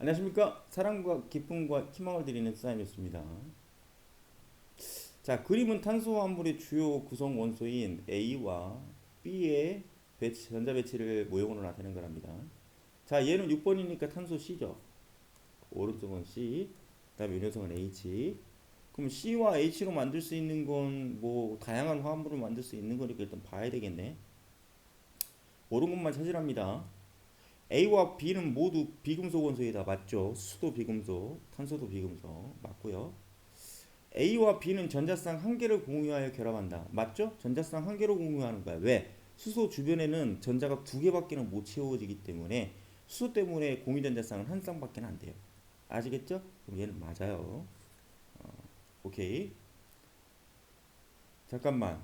안녕하십니까? 사랑과 기쁨과 희망을 드리는 사인이었습니다. 자 그림은 탄소화물의 주요 구성 원소인 A와 B의 배치, 전자 배치를 모형으로 나타낸 거랍니다. 자 얘는 6번이니까 탄소 C죠. 오른쪽은 C 그 다음에 이 녀석은 H. 그럼 C와 H로 만들 수 있는 건 뭐 다양한 화합물을 만들 수 있는 거니까 일단 봐야 되겠네. 옳은 것만 찾으랍니다 A와 B는 모두 비금속 원소이다 맞죠? 수도 비금속, 탄소도 비금속 맞고요. A와 B는 전자쌍 한 개를 공유하여 결합한다 맞죠? 전자쌍 한 개로 공유하는 거야. 왜? 수소 주변에는 전자가 두 개밖에는 못 채워지기 때문에 수소 때문에 공유 전자쌍은 한 쌍밖에 안 돼요. 아시겠죠? 그럼 얘는 맞아요. 어, 오케이. 잠깐만.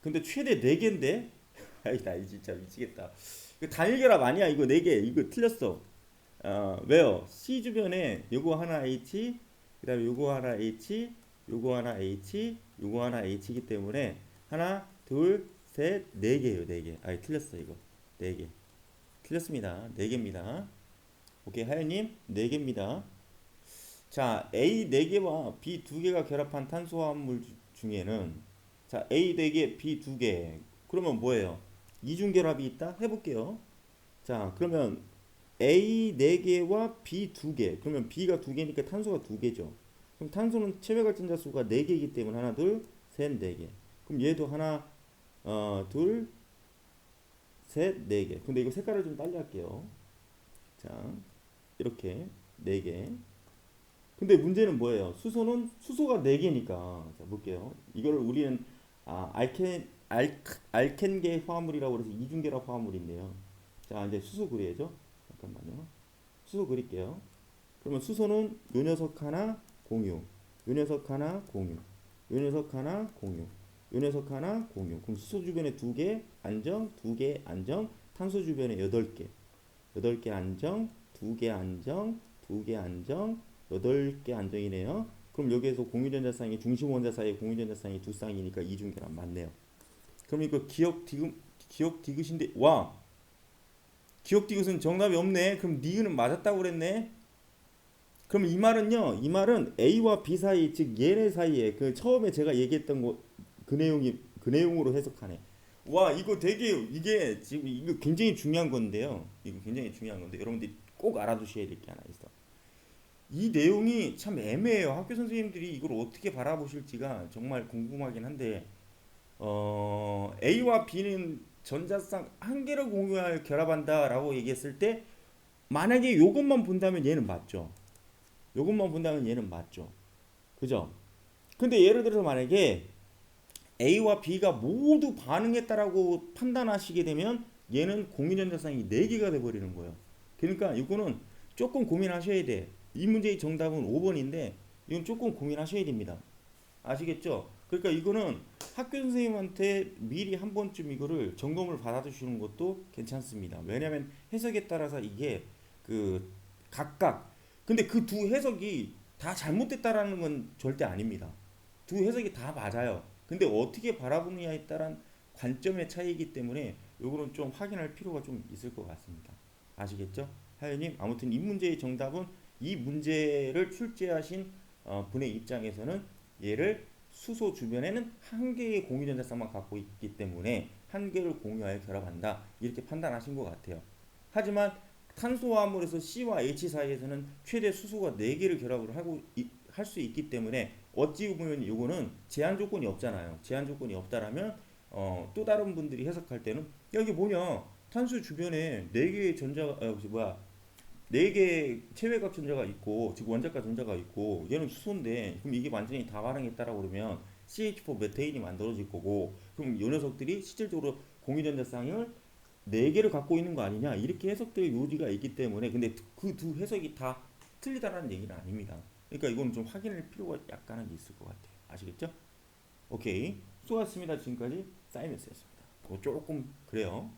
근데 최대 4개인데? 아이 나 진짜 미치겠다. 이거 단일 결합 아니야. 이거 네 개. 이거 틀렸어. 어 왜요? C 주변에 요거 하나 H 그 다음에 요거 하나 H 요거 하나 H 요거 하나 H이기 때문에 하나 둘셋네 개예요. 네개. 아 틀렸어 이거. 네개. 틀렸습니다. 네 개입니다. 오케이 하연님. 네 개입니다. 자 A 네 개와 B 두 개가 결합한 주- 중에는 자 A 네 개, B 두 개. 그러면 뭐예요? 이중 결합이 있다? 해볼게요. 자, 그러면 A 4개와 B 2개. 그러면 B가 2개니까 탄소가 2개죠. 그럼 탄소는 체외 발전자 수가 4개이기 때문에 하나, 둘, 셋, 4개. 그럼 얘도 하나, 어, 둘, 셋, 4개. 근데 이거 색깔을 좀 빨리 할게요. 자, 이렇게 4개. 근데 문제는 뭐예요? 수소는 수소가 4개니까. 자, 볼게요. 이거를 우리는 아, 알켄 알, 알켄계 화합물이라고 그래서 이중결합 화합물인데요. 자, 이제 수소 그려야죠. 잠깐만요. 수소 그릴게요. 그러면 수소는 요 녀석 하나 공유, 요 녀석 하나 공유, 요 녀석 하나 공유, 요 녀석 하나 공유. 그럼 수소 주변에 두 개 안정, 두 개 안정, 탄소 주변에 여덟 개, 여덟 개 안정, 두 개 안정, 두 개 안정, 여덟 개 안정이네요. 그럼 여기에서 공유전자쌍이 중심 원자 사이에 공유전자쌍이 두 쌍이니까 이중결합 맞네요. 그럼 이거 기억 디귿 기억 디귿인데 와 기억 디귿은 정답이 없네. 그럼 니은은 맞았다고 그랬네. 그럼 이 말은요. 이 말은 A와 B 사이 즉 얘네 사이에 그 처음에 제가 얘기했던 거 그 내용이 그 내용으로 해석하네. 와 이거 되게 이게 지금 이거 굉장히 중요한 건데요. 이거 굉장히 중요한 건데 여러분들이 꼭 알아두셔야 될 게 하나 있어. 이 내용이 참 애매해요. 학교 선생님들이 이걸 어떻게 바라보실지가 정말 궁금하긴 한데 어, A와 B는 전자쌍 한 개를 공유하여 결합한다라고 얘기했을 때 만약에 이것만 본다면 얘는 맞죠. 이것만 본다면 얘는 맞죠. 그죠? 근데 예를 들어서 만약에 A와 B가 모두 반응했다라고 판단하시게 되면 얘는 공유전자쌍이 4개가 돼 버리는 거예요. 그러니까 이거는 조금 고민하셔야 돼. 이 문제의 정답은 5번인데 이건 조금 고민하셔야 됩니다. 아시겠죠? 그러니까 이거는 학교 선생님한테 미리 한 번쯤 이거를 점검을 받아주시는 것도 괜찮습니다. 왜냐하면 해석에 따라서 이게 그 각각 근데 그 두 해석이 다 잘못됐다라는 건 절대 아닙니다. 두 해석이 다 맞아요. 근데 어떻게 바라보느냐에 따른 관점의 차이이기 때문에 요거는 좀 확인할 필요가 좀 있을 것 같습니다. 아시겠죠? 하연님 아무튼 이 문제의 정답은 이 문제를 출제하신 어, 분의 입장에서는 얘를 수소 주변에는 한 개의 공유 전자쌍만 갖고 있기 때문에 한 개를 공유하여 결합한다 이렇게 판단하신 것 같아요. 하지만 탄소화물에서 C와 H 사이에서는 최대 수소가 4개를 결합을 하고 할 수 있기 때문에 어찌 보면 이거는 제한 조건이 없잖아요. 제한 조건이 없다라면 어, 또 다른 분들이 해석할 때는 야 이게 뭐냐 탄소 주변에 4개의 전자가 어, 뭐야 네 개의 체외각 전자가 있고 즉 원자가 전자가 있고 얘는 수소인데 그럼 이게 완전히 다 반응했다라고 그러면 CH4 메테인이 만들어질 거고 그럼 이 녀석들이 실질적으로 공유전자 쌍을 네 개를 갖고 있는 거 아니냐 이렇게 해석될 요지가 있기 때문에 근데 그 두 해석이 다 틀리다라는 얘기는 아닙니다. 그러니까 이거는 좀 확인할 필요가 약간은 있을 것 같아요. 아시겠죠? 오케이 수고하셨습니다. 지금까지 사이먼스였습니다. 뭐 조금 그래요.